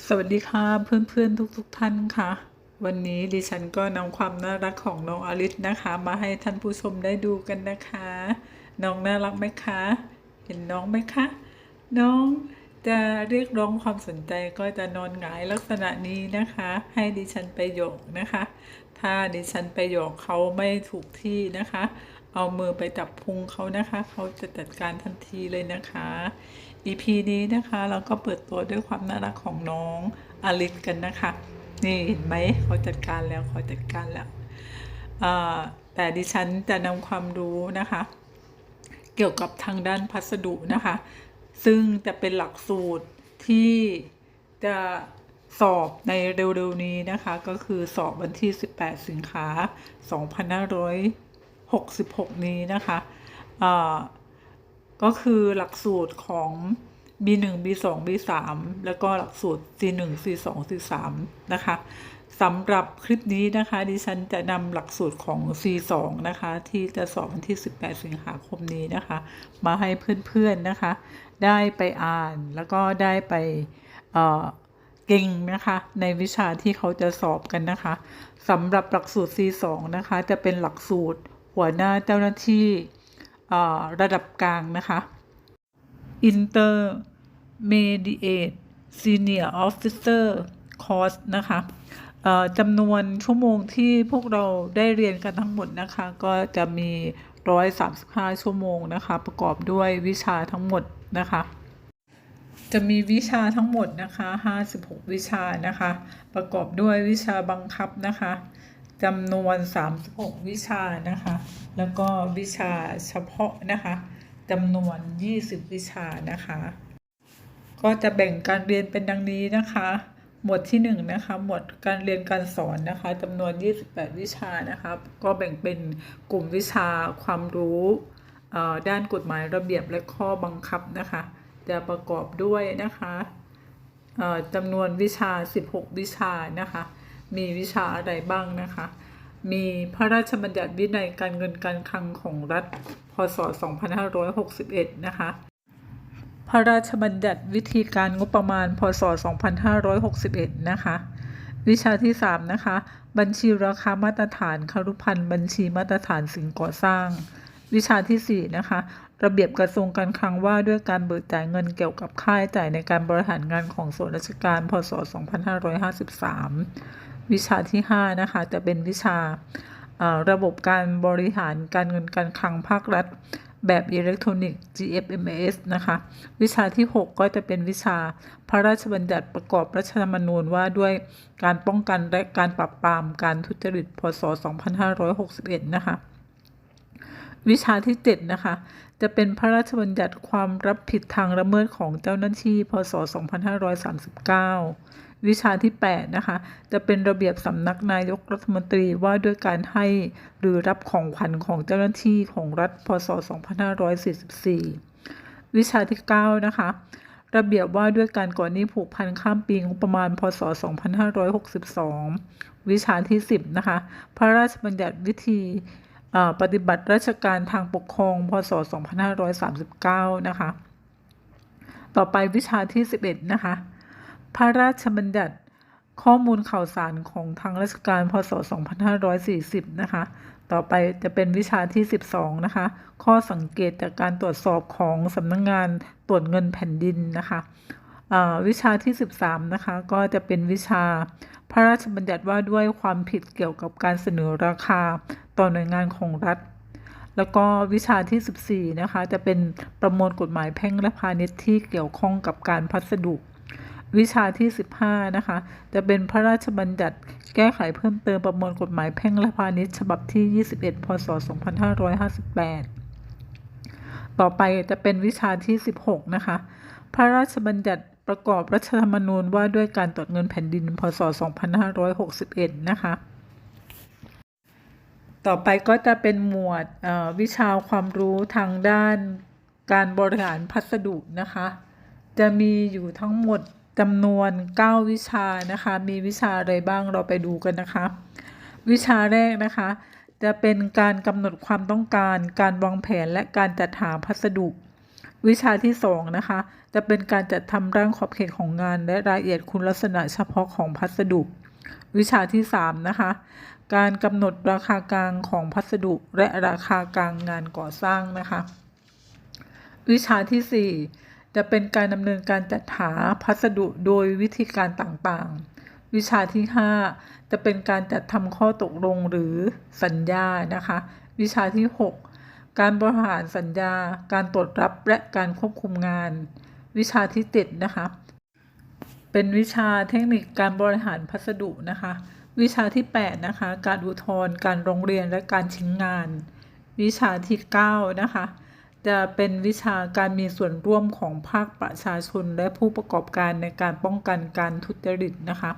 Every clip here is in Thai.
สวัสดีค่ะเพื่อนๆ ทุกๆท่านค่ะ วันนี้ดิฉันก็นำความน่ารักของน้องอลิสนะคะ มาให้ท่านผู้ชมได้ดูกันนะคะ น้องน่ารักไหมคะ เห็นน้องไหมคะ น้องจะเรียกร้องความสนใจก็จะนอนหงายลักษณะนี้นะคะ ให้ดิฉันไปโยกนะคะ ถ้าดิฉันไปโยกเขาไม่ถูกที่นะคะ เอามือไปจับพุงเขานะคะ เขาจะจัดการทันทีเลยนะคะ EP นี้นะคะ เราก็เปิดตัวด้วยความน่ารักของน้องอลิสกันนะคะ นี่เห็นไหมเขาจัดการแล้วเขาจัดการแล้วแต่ดิฉันจะนำความรู้นะคะ เกี่ยวกับทางด้านพัสดุนะคะ ซึ่งจะเป็นหลักสูตรที่จะสอบในเร็วๆนี้นะคะ ก็คือสอบวันที่ 18 สิงหา2566 นี้นะคะ ก็คือหลักสูตรของ B1 B2 B3 แล้วก็หลักสูตร C1 C2 C3 นะคะสำหรับคลิปนี้นะคะดิฉันจะนำหลักสูตรของ C2 นะคะ ที่จะสอบวันที่ 18 สิงหาคมนี้นะคะ มาให้เพื่อนๆนะคะ ได้ไปอ่านแล้วก็ได้ไปเออเก่งนะคะในวิชาที่เขาจะสอบกันนะคะสำหรับหลักสูตร C2 นะคะ จะเป็นหลักสูตรหัวหน้าเจ้าหน้าที่ ระดับกลางนะคะ Intermediate Senior Officer Course นะคะจำนวนชั่วโมงที่พวกเราได้เรียนกันทั้งหมดนะคะ ก็จะมี 135 ชั่วโมงนะคะ ประกอบด้วยวิชาทั้งหมดนะคะ จะมีวิชาทั้งหมดนะคะ 56 วิชานะคะ ประกอบด้วยวิชาบังคับนะคะ จำนวน 36 วิชานะคะ แล้วก็วิชาเฉพาะนะคะจำนวน 20 วิชานะคะ ก็จะแบ่งการเรียนเป็นดังนี้นะคะ หมวดที่1นะคะ หมวดการเรียนการสอนนะคะจำนวน 28 วิชานะคะ ก็แบ่งเป็นกลุ่มวิชาความรู้เอ่อด้านกฎหมายระเบียบและข้อบังคับนะคะ จะประกอบด้วยนะคะเอ่อจำนวนวิชา 16 วิชานะคะ มีวิชาอะไรบ้างนะคะ มีพระราชบัญญัติวินัยการเงินการคลังของรัฐ พศ 2561 นะคะ พระราชบัญญัติวิธีการงบประมาณ พศ 2561 นะคะ วิชาที่ 3 นะคะ บัญชีราคามาตรฐานคารุพันธ์บัญชีมาตรฐานสิ่งก่อสร้าง วิชาที่ 4 นะคะระเบียบกระทรวงการคลังว่าด้วยการเบิกจ่ายเงินเกี่ยวกับค่าใช้จ่ายในการบริหารงานของส่วนราชการ พศ 2553 วิชาที่ 5 นะคะจะเป็นวิชาระบบการบริหารการเงินการคลังภาครัฐ แบบอิเล็กทรอนิกส์ GFMS นะคะ วิชาที่ 6 ก็จะเป็นวิชาพระราชบัญญัติประกอบรัฐธรรมนูญว่าด้วยการป้องกันและการปราบปรามการทุจริตพศ 2561 นะคะ วิชาที่ 7 นะคะ จะเป็นพระราชบัญญัติความรับผิดทางละเมิดของเจ้าหน้าที่ พศ 2539 วิชาที่ 8 นะคะ จะเป็นระเบียบสำนักนายกรัฐมนตรีว่าด้วยการให้หรือรับของขวัญของเจ้าหน้าที่ของรัฐพศ 2544 วิชาที่ 9 นะคะ ระเบียบว่าด้วยการก่อนหนี้ผูกพันข้ามปีงบประมาณ พศ 2562 วิชาที่ 10 นะคะ พระราชบัญญัติวิธีปฏิบัติราชการทางปกครอง พศ 2539 นะคะ ต่อไปวิชาที่ 11 นะคะ พระราชบัญญัติข้อมูลข่าวสารของทางราชการพศ 2540 นะคะ ต่อไปจะเป็นวิชาที่ 12 นะคะ ข้อสังเกตจากการตรวจสอบของสำนักงงานตรวจเงินแผ่นดินนะคะอ่าวิชาที่ 13 นะคะ ก็จะเป็นวิชาพระราชบัญญัติว่าด้วยความผิดเกี่ยวกับการเสนอราคาต่อหน่วยงานของรัฐ แล้วก็วิชาที่ 14 นะคะ จะเป็นประมวลกฎหมายแพ่งและพาณิชย์ที่เกี่ยวข้องกับการพัสดุ วิชาที่ 15 นะคะ จะเป็นพระราชบัญญัติแก้ไขเพิ่มเติมประมวลกฎหมายแพ่งและพาณิชย์ฉบับที่ 21 พศ 2558 ต่อไปจะเป็นวิชาที่ 16 นะคะ พระราชบัญญัติประกอบรัฐธรรมนูญว่าด้วยการตรวจเงินแผ่นดิน พศ 2561 นะคะ ต่อไปก็จะเป็นหมวดวิชาความรู้ทางด้านการบริหารพัสดุนะคะ จะมีอยู่ทั้งหมด จำนวน 9 วิชานะคะ มีวิชาอะไรบ้างเราไปดูกันนะคะ วิชาแรกนะคะ จะเป็นการกำหนดความต้องการ การวางแผนและการจัดหาพัสดุ วิชาที่สองนะคะ จะเป็นการจัดทำร่างขอบเขตของงาน และรายละเอียดคุณลักษณะเฉพาะของพัสดุ วิชาที่สามนะคะ การกำหนดราคากลางของพัสดุและราคากลางงานก่อสร้างนะคะ วิชาที่4 จะเป็นการดำเนินการจัดหาพัสดุโดยวิธีการต่างๆ วิชาที่ 5 จะเป็นการจัดทำข้อตกลงหรือสัญญานะคะ วิชาที่ 6 การบริหารสัญญา การตรวจรับและการควบคุมงาน วิชาที่7นะคะ เป็นวิชาเทคนิคการบริหารพัสดุนะคะ วิชาที่ 8 นะคะ การอุทธรณ์การโรงเรียนและการชิ้นงาน วิชาที่ 9 นะคะ จะเป็นวิชาการมีส่วนร่วมของภาคประชาชนและผู้ประกอบการในการป้องกันการทุจริตนะคะ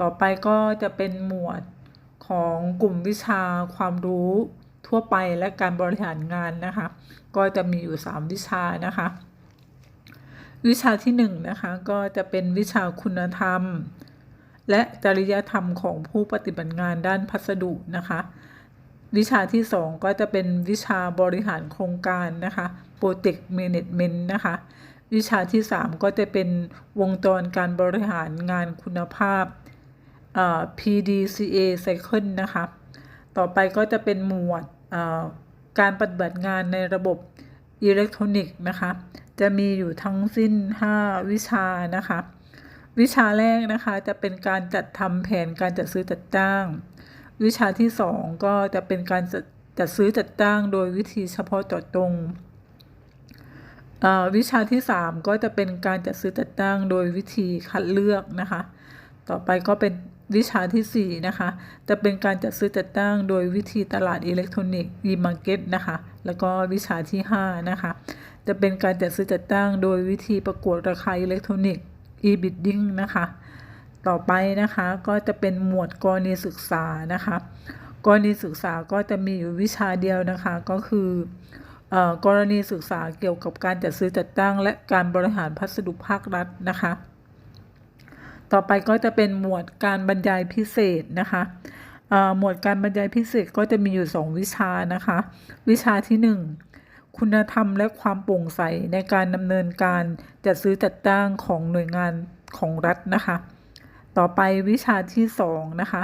ต่อไปก็จะเป็นหมวดของกลุ่มวิชาความรู้ทั่วไปและการบริหารงานนะคะ ก็จะมีอยู่ 3 วิชานะคะ วิชาที่1นงนะคะก็จะเป็นวิชาคุณธรรม และจริยธรรมของผู้ปฏิบัติงานด้านพัสดุนะคะ วิชาที่ 2 ก็จะเป็นวิชาบริหารโครงการนะคะ Project Management นะคะ วิชาที่ 3 ก็จะเป็นวงจรการบริหารงานคุณภาพ PDCA Cycle นะคะ ต่อไปก็จะเป็นหมวดการปฏิบัติงานในระบบอิเล็กทรอนิกส์นะคะ จะมีอยู่ทั้งสิ้น 5 วิชานะคะ วิชาแรกนะคะจะเป็นการจัดทำแผนการจัดซื้อจัดจ้าง วิชาที่ 2 ก็จะเป็นการจัดซื้อจัดจ้างโดยวิธีเฉพาะเจาะจงวิชาที่ 3 ก็จะเป็นการจัดซื้อจัดจ้างโดยวิธีคัดเลือกนะคะ ต่อไปก็เป็นวิชาที่4นะคะ จะเป็นการจัดซื้อจัดตั้งโดยวิธีตลาดอิเล็กทรอนิกส์ e-market นะคะ แล้วก็วิชาที่ 5 นะคะ จะเป็นการจัดซื้อจัดตั้งโดยวิธีประกวดราคาอิเล็กทรอนิกส์ e-bidding นะคะ ต่อไปนะคะก็จะเป็นหมวดกรณีศึกษานะคะกรณีศึกษาก็จะมีอยู่วิชาเดียวนะคะก็คือกรณีศึกษาเกี่ยวกับการจัดซื้อจัดตั้ง และการบริหารพัสดุภาครัฐนะคะ ต่อไปก็จะเป็นหมวดการบรรยายพิเศษนะคะหมวดการบรรยายพิเศษก็จะมีอยู่ 2 วิชานะคะ วิชาที่ 1 คุณธรรมและความโปร่งใสในการดำเนินการจัดซื้อจัดจ้างของหน่วยงานของรัฐนะคะ ต่อไปวิชาที่2นะคะ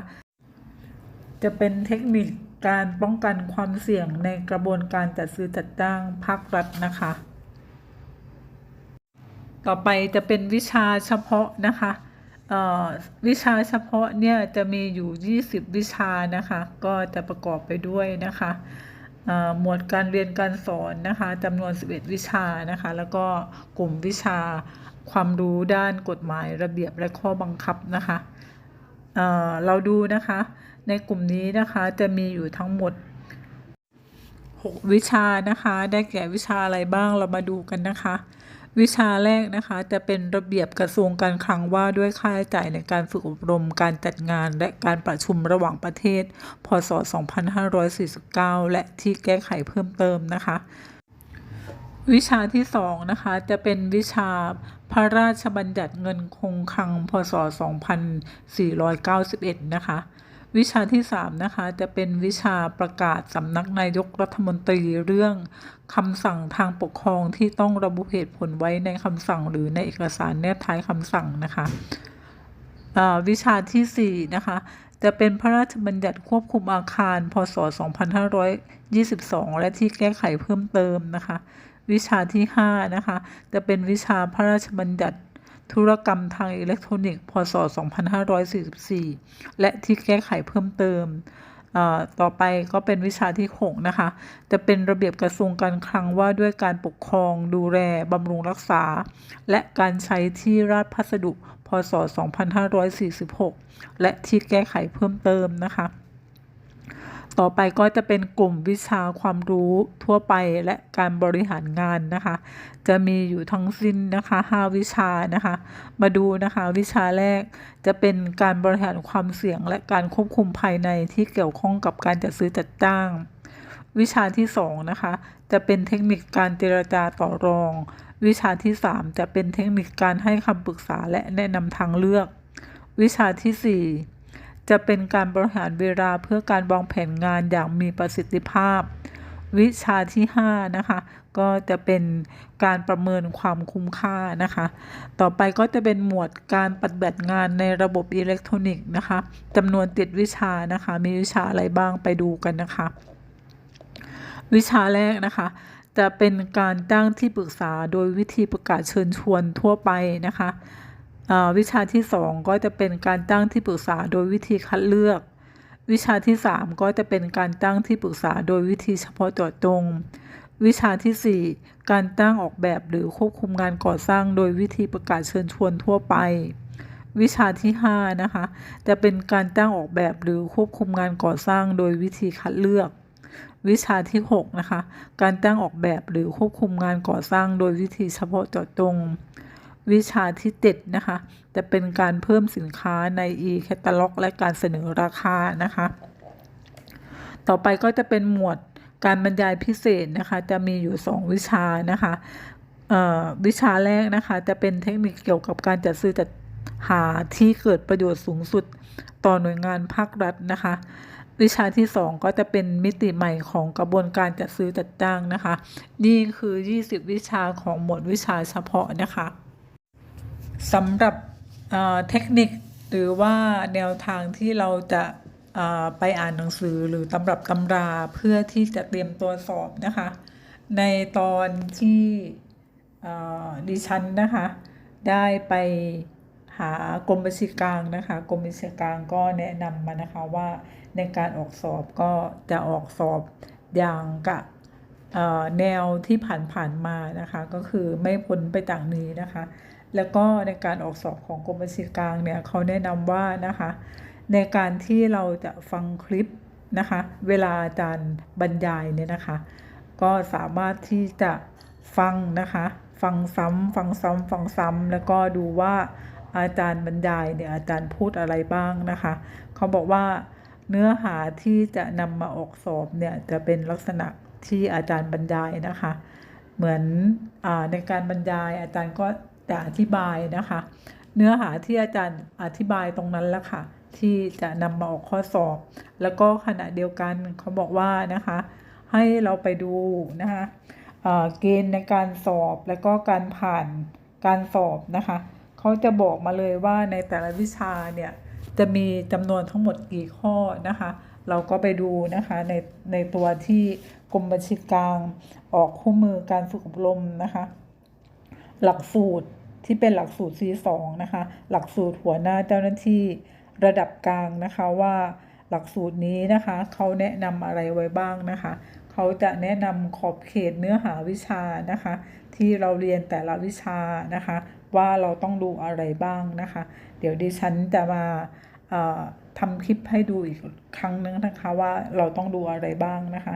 จะเป็นเทคนิคการป้องกันความเสี่ยงในกระบวนการจัดซื้อจัดจ้างภาครัฐนะคะ ต่อไปจะเป็นวิชาเฉพาะนะคะวิชาเฉพาะเนี่ยจะมีอยู่ 20 วิชานะคะ ก็จะประกอบไปด้วยนะคะหมวดการเรียนการสอนนะคะจำนวน 11 วิชานะคะ แล้วก็กลุ่มวิชา ความรู้ด้านกฎหมายระเบียบและข้อบังคับนะคะเเราดูนะคะในกลุ่มนี้นะคะจะมีอยู่ทั้งหมด 6 วิชานะคะได้แก่วิชาอะไรบ้างเรามาดูกันนะคะ วิชาแรกนะคะจะเป็นระเบียบกระทรวงการคลังว่าด้วยค่าใช้จ่ายในการฝึกอบรมการจัดงานและการประชุมระหว่างประเทศ พศ 2549 และที่แก้ไขเพิ่มเติมนะคะ วิชาที่2นะคะจะเป็นวิชาพระราชบัญญัติเงินคงคลังพศ 2491 นะคะ วิชาที่3นะคะจะเป็นวิชาประกาศสำนักนายกรัฐมนตรีเรื่องคำสั่งทางปกครองที่ต้องระบุเหตุผลไว้ในคำสั่งหรือในเอกสารแนบท้ายคำสั่งนะคะวิชาที่4นะคะจะเป็นพระราชบัญญัติควบคุมอาคาร พศ 2522 และที่แก้ไขเพิ่มเติมนะคะ วิชาที่ 5 นะคะ จะเป็นวิชาพระราชบัญญัติธุรกรรมทางอิเล็กทรอนิกส์พศ 2544 และที่แก้ไขเพิ่มเติม ต่อไปก็เป็นวิชาที่ 6 นะคะ จะเป็นระเบียบกระทรวงการคลังว่าด้วยการปกครองดูแลบำรุงรักษา และการใช้ที่ราชพัสดุ พศ 2546 และที่แก้ไขเพิ่มเติมนะคะ ต่อไปก็จะเป็นกลุ่มวิชาความรู้ทั่วไปและการบริหารงานนะคะ จะมีอยู่ทั้งสิ้นนะคะ 5 วิชานะคะ มาดูนะคะวิชาแรกจะเป็นการบริหารความเสี่ยง และการควบคุมภายในที่เกี่ยวข้องกับการจัดซื้อจัดจ้าง วิชาที่2นะคะจะเป็นเทคนิคการเจรจาต่อรอง วิชาที่ 3 จะเป็นเทคนิคการให้คำปรึกษาและแนะนำทางเลือก วิชาที่ 4 จะเป็นการบริหารเวลาเพื่อการวางแผนงานอย่างมีประสิทธิภาพ วิชาที่ 5 นะคะ ก็จะเป็นการประเมินความคุ้มค่านะคะ ต่อไปก็จะเป็นหมวดการปฏิบัติงานในระบบอิเล็กทรอนิกส์นะคะจำนวนติดวิชานะคะ มีวิชาอะไรบ้างไปดูกันนะคะ วิชาแรกนะคะจะเป็นการตั้งที่ปรึกษาโดยวิธีประกาศเชิญชวนทั่วไปนะคะ วิชาที่ 2 ก็จะเป็นการตั้งที่ปรึกษาโดยวิธีคัดเลือก วิชาที่ 3 ก็จะเป็นการตั้งที่ปรึกษาโดยวิธีเฉพาะเจาะจง วิชาทีสี่ 4 การตั้งออกแบบหรือควบคุมงานก่อสร้าง โดยวิธีประกาศเชิญชวนทั่วไป วิชาที่5นะคะจะเป็นการตั้งออกแบบหรือควบคุมงานก่อสร้าง โดยวิธีคัดเลือก วิชาที่6นะคะการตั้งออกแบบหรือควบคุมงานก่อสร้าง โดยวิธีเฉพาะเจาะจง วิชาที่ 7 นะคะ จะเป็นการเพิ่มสินค้าใน e-catalog และการเสนอราคานะคะ ต่อไปก็จะเป็นหมวดการบรรยายพิเศษนะคะ จะมีอยู่ 2 วิชานะคะวิชาแรกนะคะ จะเป็นเทคนิคเกี่ยวกับการจัดซื้อจัดหาที่เกิดประโยชน์สูงสุดต่อหน่วยงานภาครัฐนะคะ วิชาที่ 2 ก็จะเป็นมิติใหม่ของกระบวนการจัดซื้อจัดจ้างนะคะ นี่คือ 20 วิชาของหมวดวิชาเฉพาะนะคะ สำหรับเทคนิคหรือว่าแนวทางที่เราจะไปอ่านหนังสือหรือตำรับตำราเพื่อที่จะเตรียมตัวสอบนะคะ ในตอนที่ดิฉันนะคะ ได้ไปหากรมบัญชีกลางนะคะกรมบัญชีกลางก็แนะนำมานะคะว่าในการออกสอบก็จะออกสอบอย่างกับแนวที่ผ่านๆมานะคะ ก็คือไม่พ้นไปต่างนี้นะคะ แล้วก็ในการออกสอบของกรมบัญชีกลางเนี่ยเขาแนะนำว่านะคะในการที่เราจะฟังคลิปนะคะ เวลาอาจารย์บรรยายเนี่ยนะคะ ก็สามารถที่จะฟังนะคะ ฟังซ้ำฟังซ้ำฟังซ้ำแล้วก็ดูว่าอาจารย์บรรยายเนี่ยอาจารย์พูดอะไรบ้างนะคะ เขาบอกว่าเนื้อหาที่จะนำมาออกสอบเนี่ยจะเป็นลักษณะที่อาจารย์บรรยายนะคะ เหมือนอในการบรรยายอาจารย์ก็ จะอธิบายนะคะ เนื้อหาที่อาจารย์อธิบายตรงนั้นแหละค่ะ ที่จะนำมาออกข้อสอบ แล้วก็ขณะเดียวกันเขาบอกว่านะคะ ให้เราไปดูนะคะเอ่อเกณฑ์ในการสอบแล้วก็การผ่านการสอบนะคะเขาจะบอกมาเลยว่าในแต่ละวิชาเนี่ยจะมีจำนวนทั้งหมดกี่ข้อนะคะ เราก็ไปดูนะคะในในตัวที่กรมบัญชีกลางออกคู่มือการฝึกอบรมนะคะ หลักสูตรที่เป็นหลักสูตร C2 นะคะ หลักสูตรหัวหน้าเจ้าหน้าที่ระดับกลางนะคะว่าหลักสูตรนี้นะคะเขาแนะนำอะไรไว้บ้างนะคะเขาจะแนะนำขอบเขตเนื้อหาวิชานะคะ ที่เราเรียนแต่ละวิชานะคะ ว่าเราต้องดูอะไรบ้างนะคะ เดี๋ยวดิฉันจะมาทำคลิปให้ดูอีกครั้งนึงนะคะว่าเราต้องดูอะไรบ้างนะคะ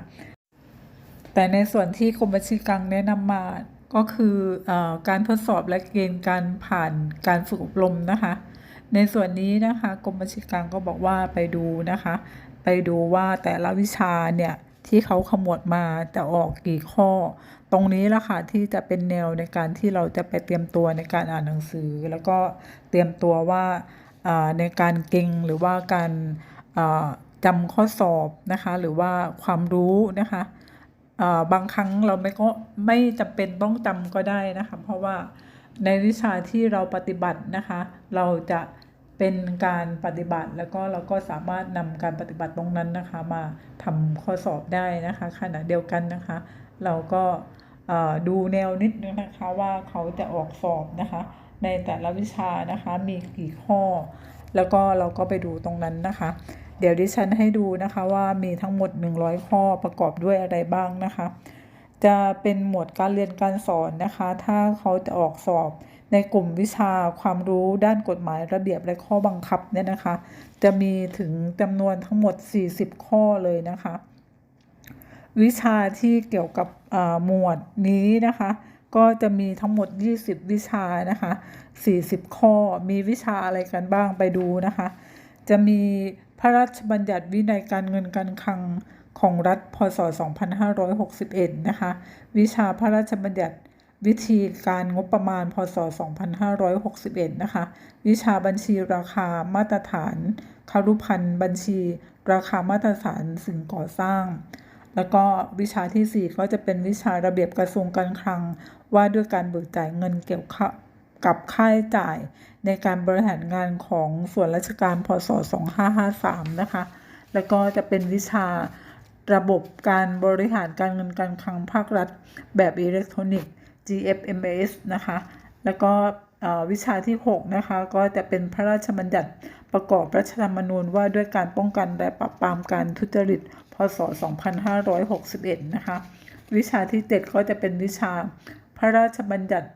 แต่ในส่วนที่กรมบัญชีกลางแนะนำมา ก็คืออการทดสอบและเกณฑ์การผ่านการฝึกอบรมนะคะ ในส่วนนี้นะคะกรมบัญชีกลางก็บอกว่าไปดูนะคะ ไปดูว่าแต่ละวิชาเนี่ยที่เขาขมวดมาจะออกกี่ข้อ ตรงนี้ละค่ะที่จะเป็นแนวในการที่เราจะไปเตรียมตัวในการอ่านหนังสือ แล้วก็เตรียมตัวว่าในการเก่งหรือว่าการจำข้อสอบนะคะ หรือว่าความรู้นะคะ บางครั้งเราไม่ก็ไม่จำเป็นต้องจำก็ได้นะคะ เพราะว่าในวิชาที่เราปฏิบัตินะคะ เราจะเป็นการปฏิบัติแล้วก็เราก็สามารถนำการปฏิบัติตรงนั้นนะคะ มาทำข้อสอบได้นะคะขณะเดียวกันนะคะ เราก็ดูแนวนิดนึงนะคะว่าเขาจะออกสอบนะคะ ในแต่ละวิชานะคะมีกี่ข้อ แล้วก็เราก็ไปดูตรงนั้นนะคะ เดี๋ยวดิฉันให้ดูนะคะว่ามีทั้งหมด 100 ข้อประกอบด้วยอะไรบ้างนะคะ จะเป็นหมวดการเรียนการสอนนะคะ ถ้าเขาจะออกสอบในกลุ่มวิชาความรู้ด้านกฎหมายระเบียบและข้อบังคับเนี่ยนะคะ จะมีถึงจำนวนทั้งหมด 40 ข้อเลยนะคะ วิชาที่เกี่ยวกับหมวดนี้นะคะ ก็จะมีทั้งหมด 20 วิชานะคะ 40 ข้อมีวิชาอะไรกันบ้างไปดูนะคะ จะมี พระราชบัญญัติวินัยการเงินการคลังของรัฐ พศ 2561 นะคะ วิชาพระราชบัญญัติวิธีการงบประมาณ พศ 2561 นะคะ วิชาบัญชีราคามาตรฐานคารุพันธ์บัญชี ราคามาตรฐานสิ่งก่อสร้าง แล้วก็วิชาที่ 4 ก็จะเป็นวิชาระเบียบกระทรวงการคลัง ว่าด้วยการเบิกจ่ายเงินเกี่ยวกับับค่าใช้จ่ายในการบริหารงานของส่วนราชการพศ 2553 นะคะ แล้วก็จะเป็นวิชาระบบการบริหารการเงินการคลังภาครัฐ แบบอิเล็กทรอนิกส์ GFMS นะคะ แล้วก็วิชาที่ 6 นะคะ ก็จะเป็นพระราชบัญญัติประกอบรัฐธรรมนูญว่าด้วยการป้องกันและปราบปรามการทุจริต พศ 2561 นะคะ วิชาที่ 7 ก็จะเป็นวิชาพระราชบัญญัติ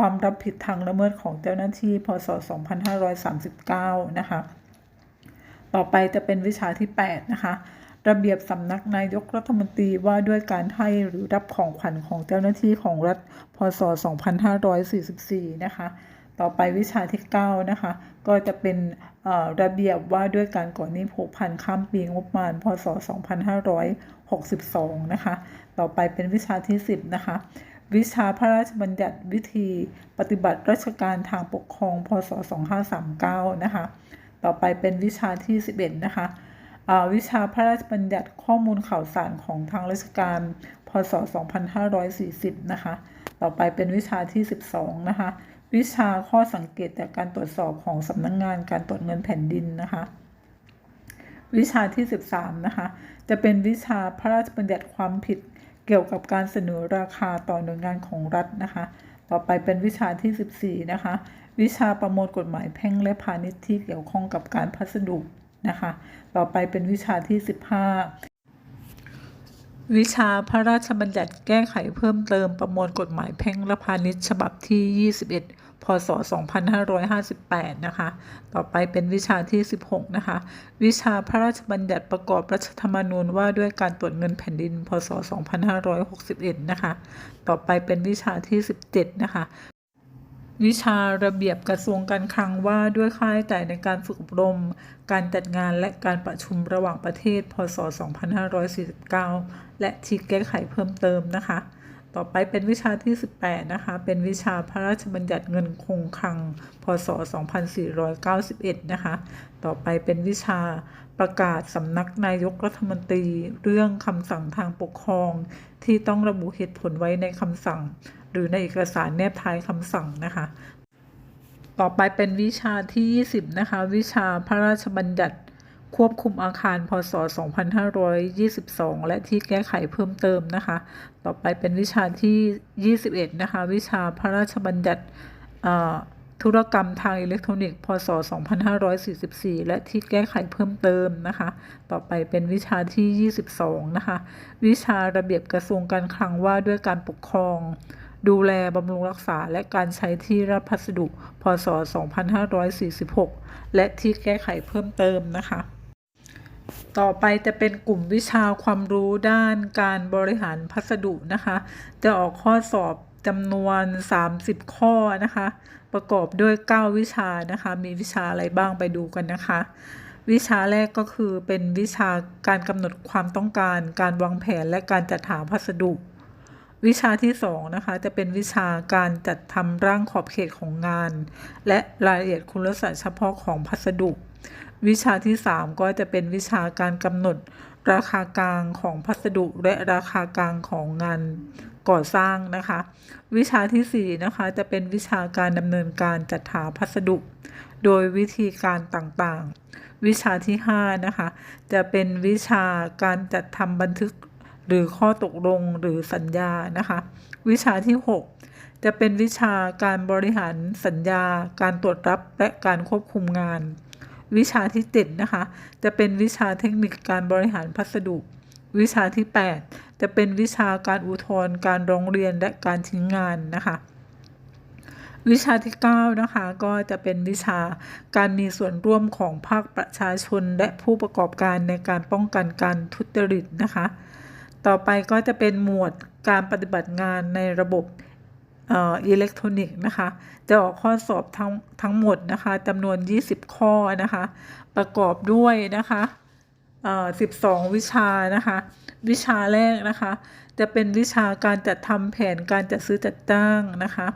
ความรับผิดทางละเมิดของเจ้าหน้าที่ พศ 2539 นะคะ ต่อไปจะเป็นวิชาที่ 8 นะคะ ระเบียบสำนักนายกรัฐมนตรีว่าด้วยการให้หรือรับของขวัญของเจ้าหน้าที่ของรัฐ พศ 2544 นะคะ ต่อไปวิชาที่ 9 นะคะ ก็จะเป็นระเบียบว่าด้วยการก่อนหนี้ผูกพันข้ามปีงบประมาณ พศ 2562 นะคะ ต่อไปเป็นวิชาที่ 10 นะคะ วิชาพระราชบัญญัติวิธีปฏิบัติราชการทางปกครอง พศ 2539 นะคะ ต่อไปเป็นวิชาที่ 11 นะคะวิชาพระราชบัญญัติข้อมูลข่าวสารของทางราชการ พศ 2540 นะคะ ต่อไปเป็นวิชาที่ 12 นะคะ วิชาข้อสังเกตจากการตรวจสอบของสำนักงงานการตรวจเงินแผ่นดินนะคะ วิชาที่ 13 นะคะ จะเป็นวิชาพระราชบัญญัติความผิด เกี่ยวกับการเสนอราคาต่อหน่วยงานของรัฐนะคะ ต่อไปเป็นวิชาที่ 14 นะคะ วิชาประมวลกฎหมายแพ่งและพาณิชย์ที่เกี่ยวข้องกับการพัสดุนะคะ ต่อไปเป็นวิชาที่ 15วิชาพระราชบัญญัติแก้ไขเพิ่มเติมประมวลกฎหมายแพ่งและพาณิชย์ฉบับที่ 21 พศ 2558 นะคะ ต่อไปเป็นวิชาที่ 16 นะคะ วิชาพระราชบัญญัติประกอบรัฐธรรมนูญว่าด้วยการตรวจเงินแผ่นดิน พศ 2561 นะคะ ต่อไปเป็นวิชาที่ 17 นะคะวิชาระเบียบกระทรวงการคลังว่าด้วยค่าใช้จ่ายในการฝึกอบรม การจัดงานและการประชุมระหว่างประเทศ พศ 2549 และที่แก้ไขเพิ่มเติมนะคะ ต่อไปเป็นวิชาที่ 18 นะคะ เป็นวิชาพระราชบัญญัติเงินคงคลัง พศ 2491 นะคะ ต่อไปเป็นวิชาประกาศสำนักนายกรัฐมนตรี เรื่องคำสั่งทางปกครอง ที่ต้องระบุเหตุผลไว้ในคำสั่ง หรือในเอกสารแนบท้ายคำสั่งนะคะ ต่อไปเป็นวิชาที่ 20 นะคะ วิชาพระราชบัญญัติ ควบคุมอาคารพศ 2522 และที่แก้ไขเพิ่มเติมนะคะ ต่อไปเป็นวิชาที่ 21 นะคะ วิชาพระราชบัญญัติธุรกรรมทางอิเล็กทรอนิกส์ พศ 2544 และที่แก้ไขเพิ่มเติมนะคะ ต่อไปเป็นวิชาที่ 22 นะคะ วิชาระเบียบกระทรวงการคลังว่าด้วยการปกครอง ดูแลบำรุงรักษาและการใช้ที่รับพัสดุ พศ 2546 และที่แก้ไขเพิ่มเติมนะคะ ต่อไปจะเป็นกลุ่มวิชาความรู้ด้านการบริหารพัสดุนะคะ จะออกข้อสอบจำนวน 30 ข้อนะคะ ประกอบด้วย 9 วิชานะคะ มีวิชาอะไรบ้างไปดูกันนะคะ วิชาแรกก็คือเป็นวิชาการกำหนดความต้องการ การวางแผนและการจัดหาพัสดุ วิชาที่2นะคะจะเป็นวิชาการจัดทำร่างขอบเขตของงาน และรายละเอียดคุณลักษณะเฉพาะของพัสดุ วิชาที่ 3 ก็จะเป็นวิชาการกำหนดราคากลางของพัสดุและราคากลางของงานก่อสร้างนะคะ วิชาที่4นะคะจะเป็นวิชาการดำเนินการจัดหาพัสดุ โดยวิธีการต่างๆ วิชาที่5นะคะจะเป็นวิชาการจัดทำบันทึกหรือข้อตกลงหรือสัญญานะคะ วิชาที่ 6 จะเป็นวิชาการบริหารสัญญา การตรวจรับและการควบคุมงาน วิชาที่ 7 นะคะ จะเป็นวิชาเทคนิคการบริหารพัสดุ วิชาที่ 8 จะเป็นวิชาการอุทธรณ์การร้องเรียนและการทิ้งงานนะคะวิชาที่ 9 นะคะ ก็จะเป็นวิชาการมีส่วนร่วมของภาคประชาชนและผู้ประกอบการในการป้องกันการทุจริตนะคะ ต่อไปก็จะเป็นหมวดการปฏิบัติงานในระบบ อิเล็กทรอนิกส์นะคะจะออกข้อสอบทั้งทั้งหมดนะคะจำนวน 20 ข้อนะคะ ประกอบด้วยนะคะ12 วิชานะคะ วิชาแรกนะคะ จะเป็นวิชาการจัดทำแผนการจัดซื้อจัดจ้างนะคะ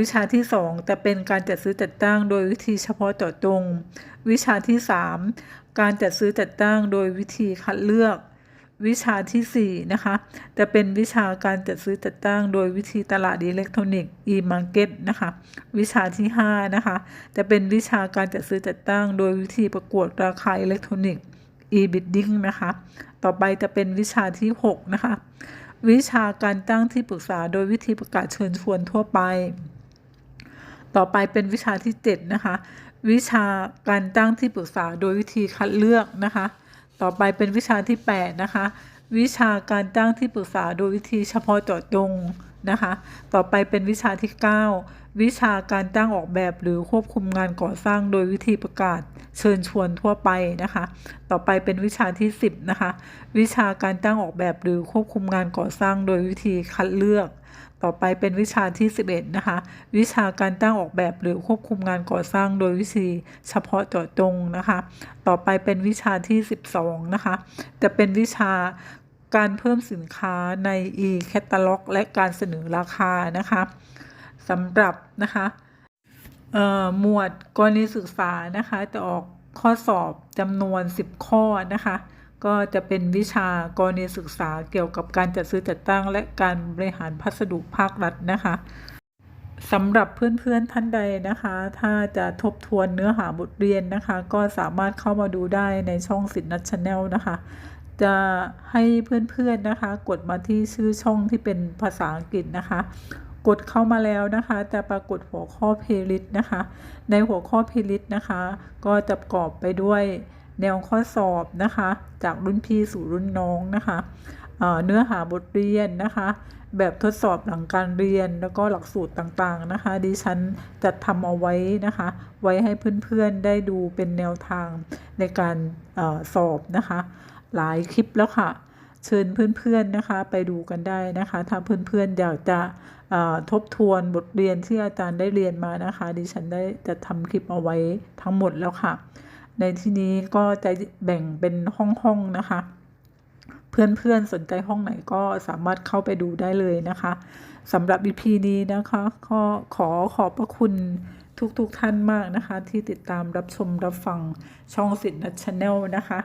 วิชาที่ 2 จะเป็นการจัดซื้อจัดจ้าง โดยวิธีเฉพาะเจาะจง วิชาที่ 3 การจัดซื้อจัดจ้าง โดยวิธีคัดเลือก วิชาที่ 4 นะคะ จะเป็นวิชาการจัดซื้อจัดจ้างโดยวิธีตลาดอิเล็กทรอนิกส์ e-market นะคะ วิชาที่ 5 นะคะ จะเป็นวิชาการจัดซื้อจัดจ้างโดยวิธีประกวดราคาอิเล็กทรอนิกส์ e-bidding นะคะ ต่อไปจะเป็นวิชาที่ 6 นะคะ วิชาการตั้งที่ปรึกษาโดยวิธีประกาศเชิญชวนทั่วไป ต่อไปเป็นวิชาที่ 7 นะคะ วิชาการตั้งที่ปรึกษาโดยวิธีคัดเลือกนะคะ ต่อไปเป็นวิชาที่ 8 นะคะ วิชาการจ้างที่ปรึกษาโดยวิธีเฉพาะเจาะจงนะคะ ต่อไปเป็นวิชาที่ 9 วิชาการตั้งออกแบบหรือควบคุมงานก่อสร้างโดยวิธีประกาศเชิญชวนทั่วไปนะคะ ต่อไปเป็นวิชาที่ 10 นะคะ วิชาการตั้งออกแบบหรือควบคุมงานก่อสร้างโดยวิธีคัดเลือก ต่อไปเป็นวิชาที่ 11 นะคะ วิชาการตั้งออกแบบหรือควบคุมงานก่อสร้างโดยวิธีเฉพาะเจาะจงนะคะ ต่อไปเป็นวิชาที่ 12 นะคะ จะเป็นวิชาการเพิ่มสินค้าใน e-catalog และการเสนอราคานะคะ สำหรับนะคะหมวดกรณีศึกษานะคะจะออกข้อสอบจำนวน 10 ข้อนะคะ ก็จะเป็นวิชากรณีศึกษาเกี่ยวกับการจัดซื้อจัดตั้ง และการบริหารพัสดุภาครัฐนะคะสำหรับเพื่อนๆท่านใดนะคะ ถ้าจะทบทวนเนื้อหาบทเรียนนะคะ ก็สามารถเข้ามาดูได้ในช่องสิทธินัทชาแนลนะคะ จะให้เพื่อนๆนะคะ กดมาที่ชื่อช่องที่เป็นภาษาอังกฤษนะคะ กดเข้ามาแล้วนะคะ จะปรากฏหัวข้อเพลย์ลิสต์นะคะ ในหัวข้อเพลย์ลิสต์นะคะ ก็จะประกอบไปด้วยแนวข้อสอบนะคะ จากรุ่นพี่สู่รุ่นน้องนะคะเเนื้อหาบทเรียนนะคะ แบบทดสอบหลังการเรียนแล้วก็หลักสูตรต่างๆนะคะ ดิฉันจัดทำเอาไว้นะคะ ไว้ให้เพื่อนๆได้ดูเป็นแนวทางในการอสอบนะคะ หลายคลิปแล้วค่ะ เชิญเพื่อนๆนะคะไปดูกันได้นะคะ ถ้าเพื่อนๆอยากจะทบทวนบทเรียนที่อาจารย์ได้เรียนมานะคะ ดิฉันได้จะทำคลิปเอาไว้ทั้งหมดแล้วค่ะ ในที่นี้ก็จะแบ่งเป็นห้องๆนะคะ เพื่อนๆสนใจห้องไหนก็สามารถเข้าไปดูได้เลยนะคะสำหรับ EP นี้นะคะก็ขอขอบพระคุณทุกๆทท่านมากนะคะ ที่ติดตามรับชมรับฟังช่องสิทธิ์นัทชาแนลนะคะ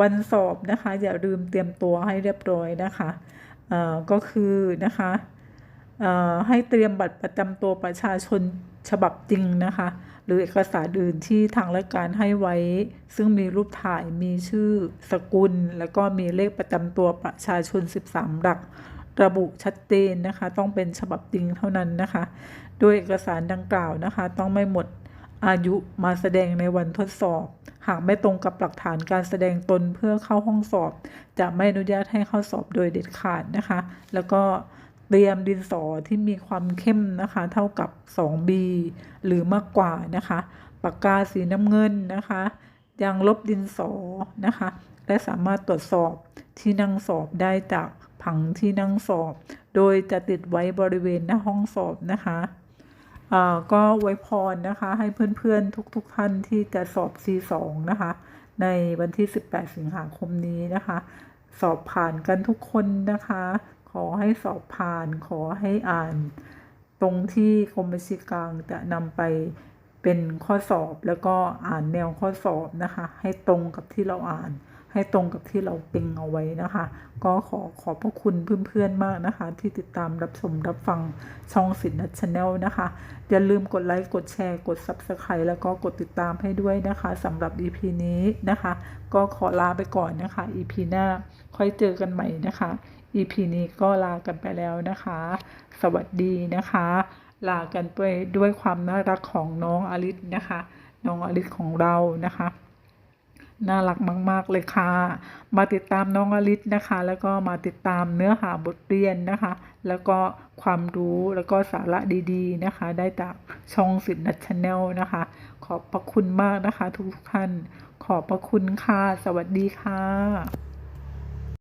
วันสอบนะคะอย่าลืมเตรียมตัวให้เรียบร้อยนะคะก็คือนะคะให้เตรียมบัตรประจำตัวประชาชนฉบับจริงนะคะ หรือเอกสารอื่นที่ทางราชการให้ไว้ ซึ่งมีรูปถ่ายมีชื่อสกุล แล้วก็มีเลขประจำตัวประชาชน 13 หลัก ระบุชัดเจนนะคะ ต้องเป็นฉบับจริงเท่านั้นนะคะ โดยเอกสารดังกล่าวนะคะ ต้องไม่หมด อายุมาแสดงในวันทดสอบ หากไม่ตรงกับหลักฐานการแสดงตนเพื่อเข้าห้องสอบ จะไม่อนุญาตให้เข้าสอบโดยเด็ดขาดนะคะ แล้วก็เตรียมดินสอที่มีความเข้มนะคะ เท่ากับ 2B หรือมากกว่านะคะปากกาสีน้ำเงินนะคะยางลบดินสอนะคะ และสามารถตรวจสอบที่นั่งสอบได้จากผังที่นั่งสอบ โดยจะติดไว้บริเวณหน้าห้องสอบนะคะ ก็ไว้พรนะคะ ให้เพื่อนๆ ทุกๆท่านที่จะสอบ C2 นะคะ ในวันที่ 18 สิงหาคมนี้นะคะ สอบผ่านกันทุกคนนะคะ ขอให้สอบผ่านขอให้อ่าน ตรงที่กรมบัญชีกลางจะนำไปเป็นข้อสอบแล้วก็อ่านแนวข้อสอบนะคะ ให้ตรงกับที่เราอ่าน ให้ตรงกับที่เราเป็นเอาไว้นะคะ ก็ขอขอบพระคุณเพื่อนๆมากนะคะ ที่ติดตามรับชมรับฟังช่องสินนัทชาแนลนะคะ อย่าลืมกดไลค์กดแชร์กด Subscribe แล้วก็กดติดตามให้ด้วยนะคะสำหรับ EP นี้นะคะ ก็ขอลาไปก่อนนะคะ EP หน้าค่อยเจอกันใหม่นะคะ EP นี้ก็ลากันไปแล้วนะคะ สวัสดีนะคะ ลากันไปด้วยความน่ารักของน้องอลิสนะคะ น้องอลิสของเรานะคะ น่ารักมาก ๆ เลยค่ะ มาติดตามน้องอลิศนะคะ แล้วก็มาติดตามเนื้อหาบทเรียนนะคะ แล้วก็ความรู้แล้วก็สาระดีๆนะคะ ได้จากช่องสิทธิ์นัชแนลนะคะ ขอบพระคุณมากนะคะ ทุกท่าน ขอบพระคุณค่ะ สวัสดีค่ะ